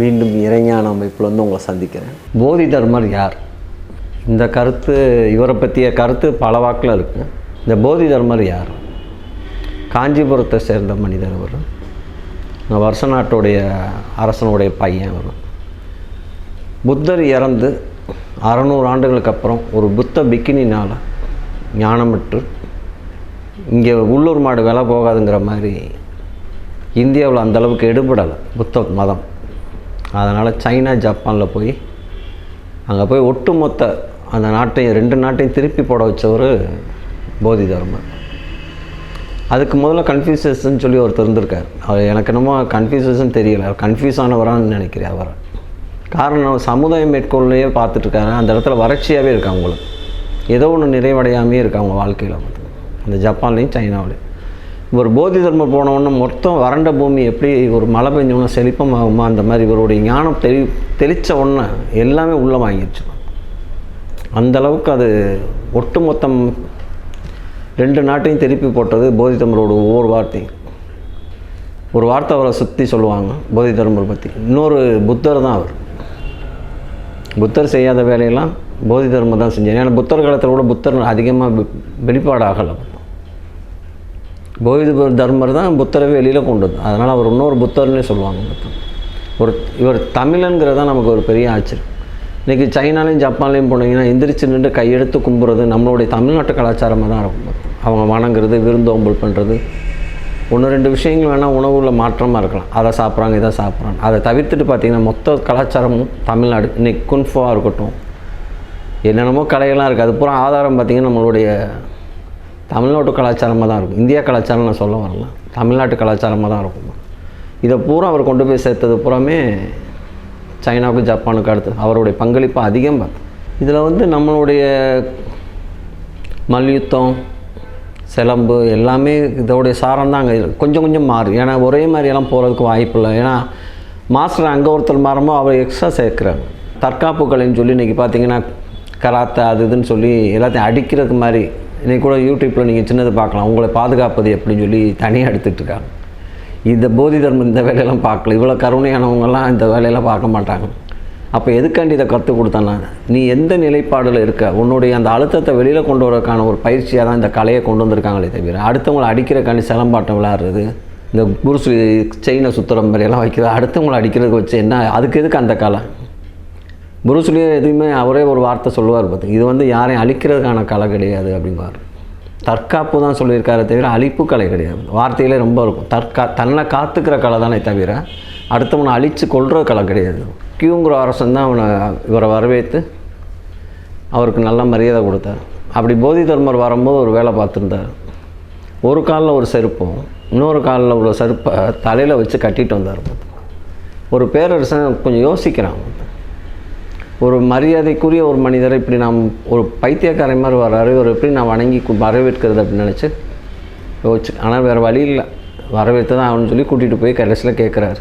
மீண்டும் இறைஞான அமைப்பில் வந்து உங்களை சந்திக்கிறேன். போதி தர்மர் யார்? இந்த கருத்து இவரை பற்றிய கருத்து பல வாக்கில் இருக்குது இந்த போதி தர்மர் யார்? காஞ்சிபுரத்தை சேர்ந்த மனிதர் அவர். வருஷ நாட்டுடைய அரசனுடைய பையன் அவர். புத்தர் இறந்து அறநூறு ஆண்டுகளுக்கு அப்புறம் ஒரு புத்த பிக்கினினால் ஞானமிட்டு இங்கே உள்ளூர் மாடு விலை போகாதுங்கிற மாதிரி இந்தியாவில் அந்தளவுக்கு எடுபடலை புத்த மதம். அதனால் சைனா ஜப்பானில் போய் அங்கே போய் ஒட்டுமொத்த அந்த நாட்டையும் ரெண்டு நாட்டையும் திருப்பி போட வச்சவர் போதி தர்மர் அதுக்கு முதல்ல கன்ஃபியூசஸ்ன்னு சொல்லி ஒருத்தர் இருந்திருக்கார். அவர் எனக்கு என்னமோ கன்ஃபியூசஸ்ன்னு தெரியல. அவர் கன்ஃபியூஸ் ஆனவரான்னு நினைக்கிறேன் அவர். காரணம் சமுதாய மேற்கொள்ளையே பார்த்துட்ருக்காரு அந்த இடத்துல வறட்சியாகவே இருக்காங்க அவங்களுக்கு. ஏதோ ஒன்று நிறைவடையாமே இருக்காங்க அவங்க வாழ்க்கையில். அந்த ஜப்பான்லேயும் சைனாவிலையும். ஒரு போதி தர்மம் போனவொன்னே மொத்தம் வறண்ட பூமி எப்படி ஒரு மழை பெஞ்சோன்னா செழிப்பமாகுமா? அந்த மாதிரி இவருடைய ஞானம் தெளி தெளித்த உடனே எல்லாமே உள்ளே வாங்கிடுச்சு. அந்தளவுக்கு அது ஒட்டுமொத்தம் ரெண்டு நாட்டையும் திருப்பி போட்டது போதி தர்மரோட ஒவ்வொரு வார்த்தையும். ஒரு வார்த்தை அவரை சுற்றி சொல்லுவாங்க போதி தர்மர் பற்றி இன்னொரு புத்தர் தான் அவர். புத்தர் செய்யாத வேலையெல்லாம் போதி தர்மம் தான் செஞ்சார். ஏன்னா புத்தர் காலத்தில் கூட புத்தர் அதிகமாக வெளிப்பாடு ஆகலை போதி தர்மர் தான் புத்தரை வெளியில் கொண்டு வந்தது. அதனால் அவர் இன்னொரு புத்தர்னே சொல்லுவாங்க புத்தர். ஒரு இவர் தமிழன்கிறது தான் நமக்கு ஒரு பெரிய ஆச்சரியம். இன்றைக்கி சைனாலையும் ஜப்பான்லேயும் போனீங்கன்னா எந்திரிச்சு நின்று கையெடுத்து கும்புறது நம்மளுடைய தமிழ்நாட்டு கலாச்சாரமாக தான் இருக்கும். அவங்க வணங்குறது விருந்தோம்பல் பண்ணுறது ஒன்று ரெண்டு விஷயங்கள் வேணால் உணவுல மாற்றமாக இருக்கலாம். அதை சாப்பிட்றாங்க இதை சாப்பிட்றாங்க. அதை தவிர்த்துட்டு பார்த்தீங்கன்னா மொத்த கலாச்சாரமும் தமிழ்நாடு. இன்றைக்கி குன்ஃபோவாக இருக்கட்டும். என்னென்னமோ கலைகள்லாம் இருக்குது அது பூரா ஆதாரம் பார்த்திங்கன்னா நம்மளுடைய தமிழ்நாட்டு கலாச்சாரமாக தான் இருக்கும். இந்தியா கலாச்சாரம் நான் சொல்ல வரல. தமிழ்நாட்டு கலாச்சாரமாக தான் இருக்கும். இதை பூரா அவர் கொண்டு போய் சேர்த்தது பூராமே சைனாவுக்கு ஜப்பானுக்கு அடுத்து. அவருடைய பங்களிப்பு அதிகம் பார்த்து. இதில் வந்து நம்மளுடைய மல்யுத்தம் சிலம்பு எல்லாமே இதோடைய சாரம் தான் அங்கே கொஞ்சம் கொஞ்சம் மாறும் ஏன்னா ஒரே மாதிரியெல்லாம் போகிறதுக்கு வாய்ப்பு இல்லை. ஏன்னா மாஸ்டர் அங்கே ஒருத்தர் மாறமோ அவர் எக்ஸ்ட்ரா சேர்க்குறாங்க தற்காப்பு கலைன்னு சொல்லி இன்றைக்கி பார்த்தீங்கன்னா கராத்தே அது இதுன்னு சொல்லி எல்லாத்தையும் அடிக்கிறதுக்கு மாதிரி இன்றைக்கி கூட யூடியூப்பில் நீங்கள் சின்னது பார்க்கலாம். உங்களை பாதுகாப்பது எப்படின்னு சொல்லி தனியாக எடுத்துகிட்டு இருக்காங்க. இந்த போதி தர்மம் இந்த வேலையெல்லாம் பார்க்கல. இவ்வளோ கருணையானவங்கெல்லாம் இந்த வேலையெல்லாம் பார்க்க மாட்டாங்க. அப்போ எதுக்காண்டி இதை கற்றுக் கொடுத்தேன்னா நீ எந்த நிலைப்பாடில் இருக்க? உன்னுடைய அந்த அழுத்தத்தை வெளியில் கொண்டு வரக்கான ஒரு பயிற்சியாக தான் இந்த கலையை கொண்டு வந்திருக்காங்களே தவிர அடுத்தவங்களை அடிக்கிறக்காண்டி சிலம்பாட்டம் விளையாடுறது இந்த குருசு செயினை சுற்றுற மாதிரியெல்லாம் வைக்கிறது அடுத்தவங்களை அடிக்கிறதுக்கு வச்சு என்ன அதுக்கு எதுக்கு அந்த கலை? புருஸ்லியே எதுவுமே அவரே ஒரு வார்த்தை சொல்லுவார் பார்த்து. இது வந்து யாரையும் அழிக்கிறதுக்கான கலை கிடையாது அப்படிம்பார். தற்காப்பு தான் சொல்லியிருக்காரு தவிர அழிப்பு கலை கிடையாது. வார்த்தையிலே ரொம்ப இருக்கும். தற்கா தன்னை காத்துக்கிற கலை தானே தவிர அடுத்தவனை அழித்து கொள்கிற கலை கிடையாது. கியூங்கிற அரசன் தான் அவனை இவரை வரவேற்று அவருக்கு நல்ல மரியாதை கொடுத்தார். அப்படி போதி தர்மர் வரும்போது ஒரு வேலை பார்த்துருந்தார். ஒரு காலில் ஒரு செருப்பும் இன்னொரு காலில் உள்ள செருப்பை தலையில் வச்சு கட்டிட்டு வந்தார் ஒரு பேரரசன் கொஞ்சம் யோசிக்கிறான். ஒரு மரியாதைக்குரிய ஒரு மனிதரை இப்படி நாம் ஒரு பைத்தியக்காரன் மாதிரி வர்றாரு இவர் எப்படி நான் வணங்கி வரவேற்கிறது அப்படின்னு நினச்சி யோசிச்சு ஆனால் வேறு வழி இல்லை. வரவேற்று தான் ஆகணும்னு சொல்லி கூட்டிகிட்டு போய் கடைசியில் கேட்குறாரு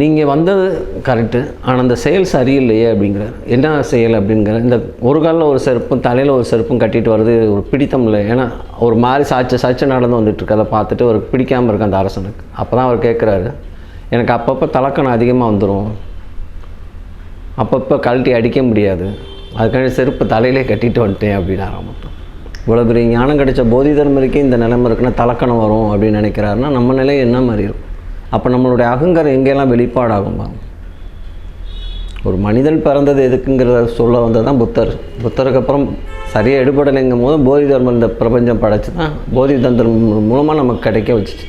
நீங்கள் வந்தது கரெக்டு ஆனால் அந்த செயல் சரியில்லையே அப்படிங்கிறார். என்ன செயல் அப்படிங்கிற இந்த ஒரு காலில் ஒரு செருப்பும் தலையில் ஒரு செருப்பும் கட்டிட்டு வர்றது ஒரு பிடித்தம் இல்லை. ஏன்னா ஒரு மாதிரி சாய்ச்சி சாய்ச்சி நடந்து வந்துட்டுருக்கு அதை பார்த்துட்டு அவருக்கு பிடிக்காமல் இருக்கு அந்த அரசனுக்கு. அப்போ தான் அவர் கேட்குறாரு எனக்கு அப்பப்போ தலக்கணம் அதிகமாக வந்துடும் அப்பப்போ கழட்டி அடிக்க முடியாது. அதுக்காக செருப்பு தலையிலே கட்டிட்டு வந்துட்டேன் அப்படின்னு மட்டும் இவ்வளோ பெரிய ஞானம் கிடைச்ச போதி தர்மருக்கே இந்த நிலைமை இருக்குன்னா தலக்கணம் வரும் அப்படின்னு நினைக்கிறாருன்னா நம்ம நிலை என்ன மாதிரி இருக்கும்? அப்போ நம்மளுடைய அகங்காரம் எங்கெல்லாம் வெளிப்பாடாகும் ஒரு மனிதன் பிறந்தது எதுக்குங்கிறத சொல்ல வந்தது தான் புத்தர். புத்தருக்கு அப்புறம் சரியாக எடுபடலைங்கும் போது போதி தர்மம் இந்த பிரபஞ்சம் படைச்சு தான் போதி தந்திரம் மூலமாக நமக்கு கிடைக்க வச்சுச்சு.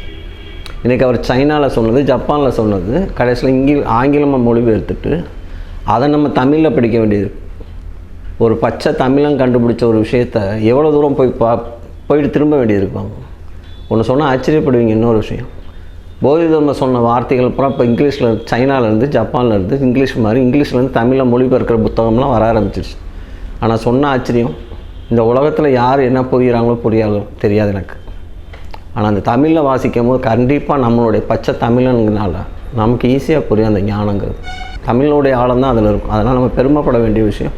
இன்றைக்கி அவர் சைனாவில் சொன்னது ஜப்பானில் சொன்னது கடைசியில் இங்கி ஆங்கிலமாக மொழிபெயர்த்துட்டு அதை நம்ம தமிழில் படிக்க வேண்டியது. ஒரு பச்சை தமிழன் கண்டுபிடிச்ச ஒரு விஷயத்த எவ்வளோ தூரம் போய் பா போயிட்டு திரும்ப வேண்டியிருப்பாங்க ஒன்று சொன்னால் ஆச்சரியப்படுவீங்க இன்னொரு விஷயம். போதி தர்ம சொன்ன வார்த்தைகள் பூரா இப்போ இங்கிலீஷில் சைனாலேருந்து ஜப்பான்லேருந்து இங்கிலீஷ் மாதிரி இங்கிலீஷ்லேருந்து தமிழில் மொழிபெயர்க்கிற புத்தகம்லாம் வர ஆரம்பிச்சிருச்சு. ஆனால் சொன்ன ஆச்சரியம் இந்த உலகத்தில் யார் என்ன புரிகிறாங்களோ புரியாதோ தெரியாது எனக்கு. ஆனால் அந்த தமிழில் வாசிக்கும் போது கண்டிப்பாக நம்மளுடைய பச்சை தமிழனுங்கனால நமக்கு ஈஸியாக புரியும் அந்த ஞானங்கிறது. தமிழனுடைய ஆழம் தான் அதில் இருக்கும். அதனால் நம்ம பெருமைப்பட வேண்டிய விஷயம்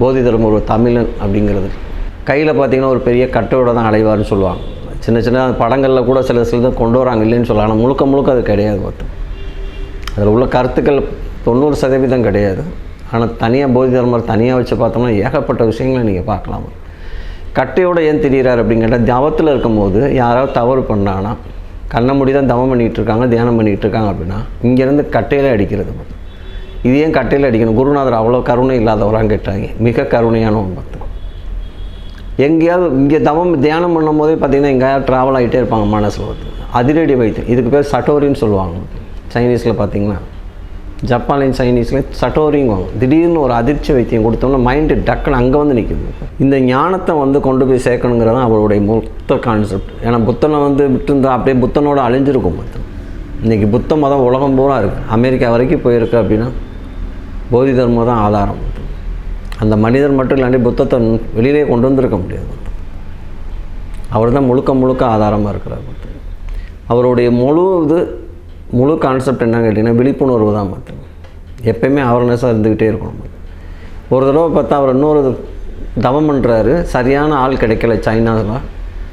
போதி தர்மர் ஒரு தமிழன் அப்படிங்கிறது. கையில் பார்த்தீங்கன்னா ஒரு பெரிய கட்டையோட தான் அடைவார்னு சொல்லுவாங்க. சின்ன சின்ன படங்களில் கூட சில சில கொண்டு வராங்க இல்லைன்னு சொல்லலாம் ஆனால் முழுக்க முழுக்க அது கிடையாது பார்த்து. அதில் உள்ள கருத்துக்கள் தொண்ணூறு சதவீதம் கிடையாது. ஆனால் தனியாக போதி தர்மர் தனியாக வச்சு பார்த்தோம்னா ஏகப்பட்ட விஷயங்களை நீங்கள் பார்க்கலாம். கட்டையோட ஏன் திரியிறார் அப்படின்னு கேட்டால் தவத்தில் இருக்கும்போது யாராவது தவறு பண்ணாங்கன்னா கண்ணை மூடி தான் தவம் பண்ணிகிட்டு இருக்காங்க தியானம் பண்ணிகிட்டு இருக்காங்க அப்படின்னா இங்கேருந்து கட்டையில் அடிக்கிறது. இது ஏன் கட்டையில் அடிக்கணும். குருநாதர் அவ்வளோ கருணை இல்லாதவரான்னு கேட்டாங்க. மிக கருணையானவன் பார்த்து எங்கேயாவது இங்கே தவம் தியானம் பண்ணும் போதே பார்த்தீங்கன்னா எங்கேயாவது ட்ராவல் ஆகிட்டே இருப்பாங்க மனசில் வந்து அதிரடி வைத்தியம் இதுக்கு பேர் சட்டோரின்னு சொல்லுவாங்க. சைனீஸில் பார்த்தீங்கன்னா. ஜப்பானின் சைனீஸில் சட்டோரிங்குவாங்க திடீர்னு ஒரு அதிர்ச்சி வைத்தியம் கொடுத்தோம்னா மைண்டு டக்குன்னு அங்கே வந்து நிற்குது. இந்த ஞானத்தை வந்து கொண்டு போய் சேர்க்கணுங்கிறது தான் அவருடைய மொத்த கான்செப்ட் ஏன்னா புத்தனை வந்து விட்டுருந்தா அப்படியே புத்தனோட அழிஞ்சிருக்கும் புத்தன் இன்றைக்கி புத்த மதம் உலகம் பூரா இருக்குது அமெரிக்கா வரைக்கும் போயிருக்கு அப்படின்னா போதி தர்மம் தான் ஆதாரம். அந்த மனிதர் மட்டும் இல்லாண்டி புத்தத்தை வெளியிலே கொண்டு வந்திருக்க முடியாது. அவர் தான் முழுக்க முழுக்க ஆதாரமாக இருக்கிறார் பார்த்து அவருடைய முழு இது முழு கான்செப்ட் என்ன கேட்டிங்கன்னா விழிப்புணர்வு தான் பார்த்து எப்பயுமே அவேர்னஸாக இருந்துக்கிட்டே இருக்கணும் ஒரு தடவை பார்த்தா அவர் இன்னொரு தவம் பண்ணுறாரு சரியான ஆள் கிடைக்கல சைனாவில்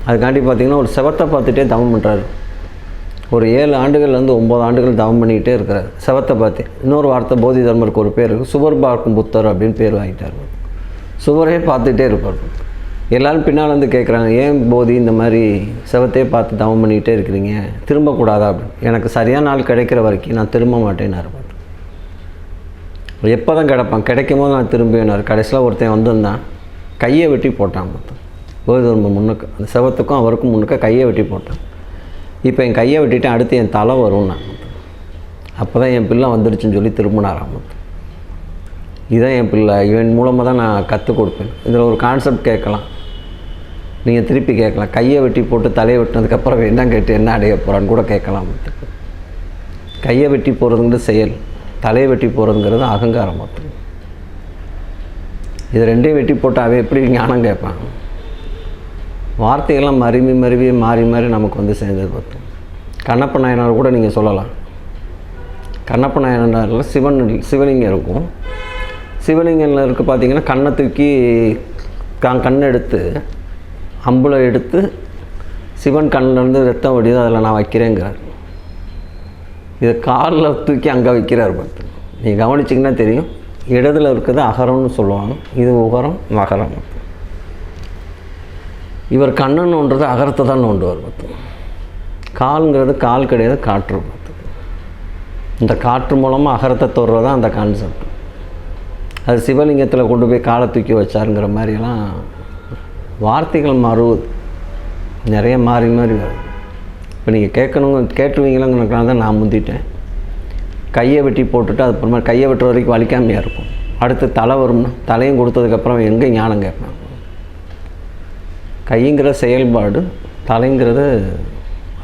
அதுக்காண்டி பார்த்திங்கன்னா ஒரு செவத்தை பார்த்துட்டே தவம் பண்ணுறாரு ஒரு ஏழு ஆண்டுகள்லேருந்து ஒம்பது ஆண்டுகள் தவம் பண்ணிக்கிட்டே இருக்கிறார். செவத்தை பார்த்து இன்னொரு வார்த்தை போதி தர்மருக்கு ஒரு பேர் இருக்குது சுவர் பார்க்கும் புத்தர் அப்படின்னு பேர் வாங்கிட்டார். சுவரே பார்த்துட்டே இருப்பார். எல்லோரும் பின்னால் வந்து கேட்குறாங்க ஏன் போதி இந்த மாதிரி செவத்தையே பார்த்து தவம் பண்ணிக்கிட்டே இருக்கிறீங்க? திரும்பக்கூடாதா? அப்படின்னு. எனக்கு சரியான நாள் கிடைக்கிற வரைக்கும் நான் திரும்ப மாட்டேன்னாரு. இருப்பார் எப்போ தான் கிடப்பான்? கிடைக்கும் போது நான் திரும்பினார் கடைசியில் ஒருத்தன் வந்திருந்தான். கையை வெட்டி போட்டான் மொத்தம். போதி தர்மம் முன்னுக்கு அந்த செவத்துக்கும் அவருக்கும் முன்னுக்க கையை வெட்டி போட்டான். இப்போ என் கையை விட்டுட்டு அடுத்து என் தலை வரும்னா அப்போ தான் என் பிள்ளை வந்துடுச்சுன்னு சொல்லி திரும்பினாராம் இதுதான் என் பிள்ளை. இவன் மூலமாக தான் நான் கற்றுக் கொடுப்பேன். இதில் ஒரு கான்செப்ட் கேட்கலாம். நீங்கள் திருப்பி கேட்கலாம். கையை வெட்டி போட்டு தலையை வெட்டினதுக்கப்புறம் என்ன கேட்டு என்ன அடைய போகிறான்னு கூட கேட்கலாம். கையை வெட்டி போகிறதுங்கிறது செயல். தலையை வெட்டி போகிறதுங்கிறது அகங்காரம் மொத்தம் இது ரெண்டையும் வெட்டி போட்டு அவன் எப்படி ஞானம் கேட்பான்? வார்த்தைகள்லாம் மருவி மருவி மாறி மாறி நமக்கு வந்து சேர்ந்தது பார்த்தோம் கண்ணப்ப நாயனார் கூட நீங்கள் சொல்லலாம். கண்ணப்ப நாயனாரில் சிவன் சிவலிங்கம் இருக்கும். சிவலிங்கத்தில் இருக்க பார்த்தீங்கன்னா கண்ணை தூக்கி கண் எடுத்து அம்புல எடுத்து சிவன் கண்ணிலேருந்து ரத்தம் வடிது அதில் நான் வைக்கிறேங்கிறார். இதை காலில் தூக்கி அங்கே வைக்கிறார் பார்த்து. நீங்கள் கவனிச்சிங்கன்னா தெரியும். இடத்துல இருக்கிறது அகரம்னு சொல்லுவாங்க. இது உகரம் மகரம். இவர் கண்ணன் நோன்றது அகரத்தை தான் நோண்டுவார் பார்த்து கால்ங்கிறது கால் கிடையாது காற்று பார்த்து இந்த காற்று மூலமாக அகரத்தை தொடுறது தான் அந்த கான்செப்ட் அது சிவலிங்கத்தில் கொண்டு போய் காலை தூக்கி வச்சாருங்கிற மாதிரிலாம் வார்த்தைகள் மாறுவது. நிறைய மாறி மாறி வரும். இப்போ நீங்கள் கேட்கணுங்க கேட்டுருவீங்களாங்கிறதுனால தான் நான் முந்திட்டேன். கையை வெட்டி போட்டுட்டு அதுக்கப்புறமா கையை வெட்டுற வரைக்கும் வலிக்காமையாக இருக்கும். அடுத்து தலை வரும்னா தலையும் கொடுத்ததுக்கப்புறம் எங்கே ஞானம் கேட்பேன். கைங்கிற செயல்பாடு தலைங்கிறது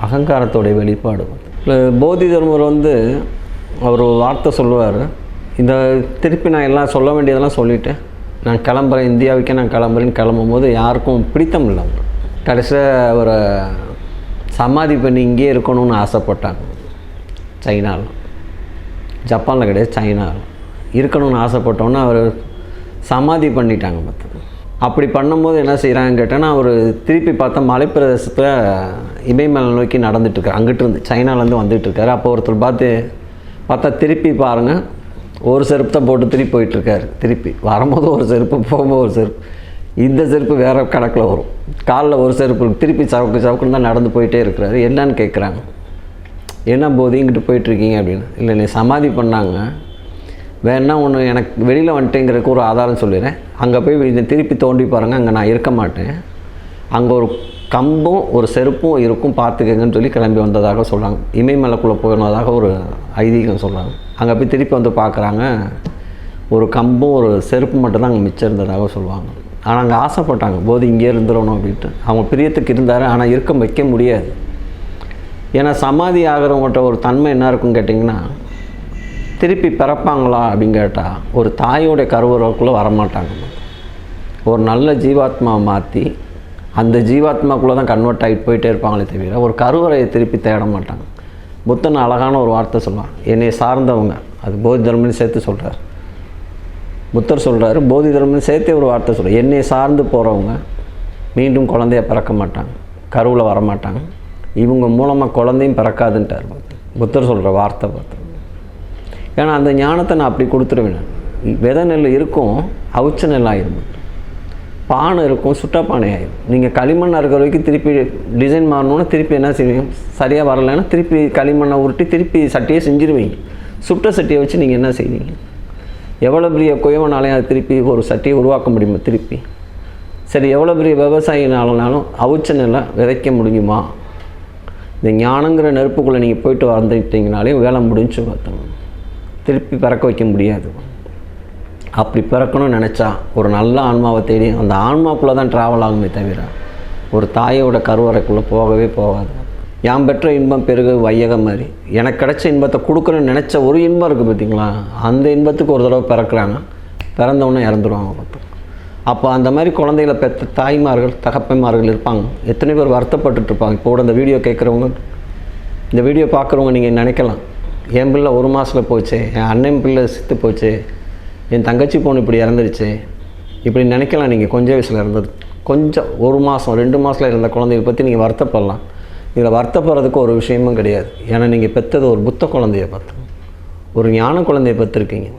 அகங்காரத்தோடைய வெளிப்பாடு. இல்லை போதி தர்மர் வந்து அவர் ஒரு வார்த்தை சொல்லுவார். இந்த திருப்பி நான் எல்லாம் சொல்ல வேண்டியதெல்லாம் சொல்லிவிட்டேன் நான் கிளம்புறேன் இந்தியாவுக்கே நான் கிளம்புறேன்னு கிளம்பும் போது யாருக்கும் பிடித்தம் இல்லை அவர். கடைசியாக அவரை சமாதி பண்ணி இங்கேயே இருக்கணும்னு ஆசைப்பட்டாங்க. சைனாவில் ஜப்பானில் கிடையாது சைனாவில் இருக்கணும்னு ஆசைப்பட்டோன்னே அவர் சமாதி பண்ணிட்டாங்க பார்த்து அப்படி பண்ணும்போது என்ன செய்கிறாங்கன்னு கேட்டேன்னா அவர் திருப்பி பார்த்தா மலைப்பிரதேசத்தில் இமயமலை நோக்கி நடந்துட்டுருக்காரு. அங்கிட்டு இருந்து சைனாலேருந்து வந்துகிட்ருக்காரு அப்போ ஒருத்தர் பார்த்து பார்த்தா திருப்பி பாருங்கள் ஒரு செருப்பு தான் போட்டு திருப்பி போயிட்டுருக்காரு. திருப்பி வரும்போது ஒரு செருப்பு போகும்போது ஒரு செருப்பு. இந்த செருப்பு வேறு கணக்கில் வரும். காலில் ஒரு செருப்பு திருப்பி சவுக்கு சவுக்குன்னு தான் நடந்து போயிட்டே இருக்கிறாரு. என்னன்னு கேட்குறாங்க என்ன போது இங்கிட்டு போயிட்டுருக்கீங்க அப்படின்னு. இல்லை நீ சமாதி பண்ணாங்க. வேணா ஒன்று எனக்கு வெளியில் வந்துட்டேங்கிறதுக்கு ஒரு ஆதாரம் சொல்லிடுறேன். அங்கே போய் இதை திருப்பி தோண்டி பாருங்கள் அங்கே நான் இருக்க மாட்டேன். அங்கே ஒரு கம்பும் ஒரு செருப்பும் இருக்கும் பார்த்துக்கங்கன்னு சொல்லி கிளம்பி வந்ததாக சொல்கிறாங்க இமயமலைக்குள்ளே போனதாக ஒரு ஐதீகம் சொல்கிறாங்க அங்கே போய் திருப்பி வந்து பார்க்குறாங்க. ஒரு கம்பும் ஒரு செருப்பு மட்டும்தான் அங்கே மிச்சம் இருந்ததாக சொல்லுவாங்க. ஆனால் அங்கே ஆசைப்பட்டாங்க. போது இங்கே இருந்துடணும் அப்படின்ட்டு. அவங்க பிரியத்துக்கு இருந்தார் ஆனால் இருக்க வைக்க முடியாது. ஏன்னா சமாதி ஆகிறவங்கள்ட்ட ஒரு தன்மை என்ன இருக்குன்னு கேட்டிங்கன்னா திருப்பி பிறப்பாங்களா அப்படின்னு கேட்டால் ஒரு தாயோடைய கருவுறவுக்குள்ளே வரமாட்டாங்க. ஒரு நல்ல ஜீவாத்மாவை மாற்றி அந்த ஜீவாத்மாக்குள்ளே தான் கன்வெர்ட் ஆகிட்டு போயிட்டே இருப்பாங்களே தவிர ஒரு கருவறையை திருப்பி தேட மாட்டாங்க. புத்தன் அழகான ஒரு வார்த்தை சொல்லுவான் என்னை சார்ந்தவங்க அது போதி தர்மன்னு சேர்த்து சொல்கிறார் புத்தர் சொல்கிறாரு போதி தர்மன்னு சேர்த்தே ஒரு வார்த்தை சொல்கிறார் என்னை சார்ந்து போகிறவங்க மீண்டும் குழந்தைய பிறக்க மாட்டாங்க. கருவில் வரமாட்டாங்க. இவங்க மூலமாக குழந்தையும் பிறக்காதுன்ட்டார். புத்தர் சொல்கிற வார்த்தை பார்த்து. ஏன்னா அந்த ஞானத்தை நான் அப்படி கொடுத்துருவேன். விதை நெல் இருக்கும் அவிச்ச நெல் ஆயிரும். பானை இருக்கும் சுட்டா பானை ஆயிரும். நீங்கள் களிமண்ணாக இருக்கிற வரைக்கும் திருப்பி டிசைன் மாறணும்னா திருப்பி என்ன செய்வீங்க? சரியாக வரலைன்னா திருப்பி களிமண்ணை உருட்டி திருப்பி சட்டியை செஞ்சிருவீங்க. சுட்ட சட்டியை வச்சு நீங்கள் என்ன செய்வீங்க? எவ்வளோ பெரிய குயவனாலையும் அதை திருப்பி ஒரு சட்டியை உருவாக்க முடியுமா திருப்பி? சரி எவ்வளோ பெரிய விவசாயினாலனாலும் அவிச்ச நெல்லை விதைக்க முடியுமா? இந்த ஞானங்கிற நெருப்புக்குள்ளே நீங்கள் போயிட்டு வந்துட்டீங்கனாலே வேலை முடிஞ்சு பார்த்தோம் திருப்பி பிறக்க வைக்க முடியாது. அப்படி பிறக்கணும்னு நினச்சா ஒரு நல்ல ஆன்மாவை தேடி அந்த ஆன்மாக்குள்ளே தான் ட்ராவல் ஆகுமே தவிர ஒரு தாயோட கருவறைக்குள்ளே போகவே போகாது. யான் பெற்ற இன்பம் பெருகு வையகம் மாதிரி. எனக்கு கிடைச்ச இன்பத்தை கொடுக்கணும்னு நினச்ச ஒரு இன்பம் இருக்குது பார்த்தீங்களா அந்த இன்பத்துக்கு ஒரு தடவை பிறக்கிறாங்க பிறந்தவொன்னே இறந்துருவாங்க பார்த்தோம் அப்போ அந்த மாதிரி குழந்தைகளை பெற்ற தாய்மார்கள் தகப்பன்மார்கள் இருப்பாங்க. எத்தனை பேர் வருத்தப்பட்டுருப்பாங்க இப்போ கூட இந்த வீடியோ கேட்குறவங்க இந்த வீடியோ பார்க்குறவங்க நீங்கள் நினைக்கலாம். என் பிள்ளை ஒரு மாதத்தில் போச்சு என் அண்ணன் பிள்ளை செத்து போச்சு என் தங்கச்சி பொண்ணு இப்படி இறந்துருச்சு. இப்படி நினைக்கலாம் நீங்கள் கொஞ்சம் வயசில் இருந்தது கொஞ்சம் ஒரு மாதம் ரெண்டு மாதத்தில் இருந்த குழந்தைய பற்றி நீங்கள் வருத்தப்படலாம். இதில் வருத்தப்படுறதுக்கு ஒரு விஷயமும் கிடையாது. ஏன்னா நீங்கள் பெற்றது ஒரு புத்த குழந்தைய பார்த்து ஒரு ஞான குழந்தைய பெற்றிருக்கீங்க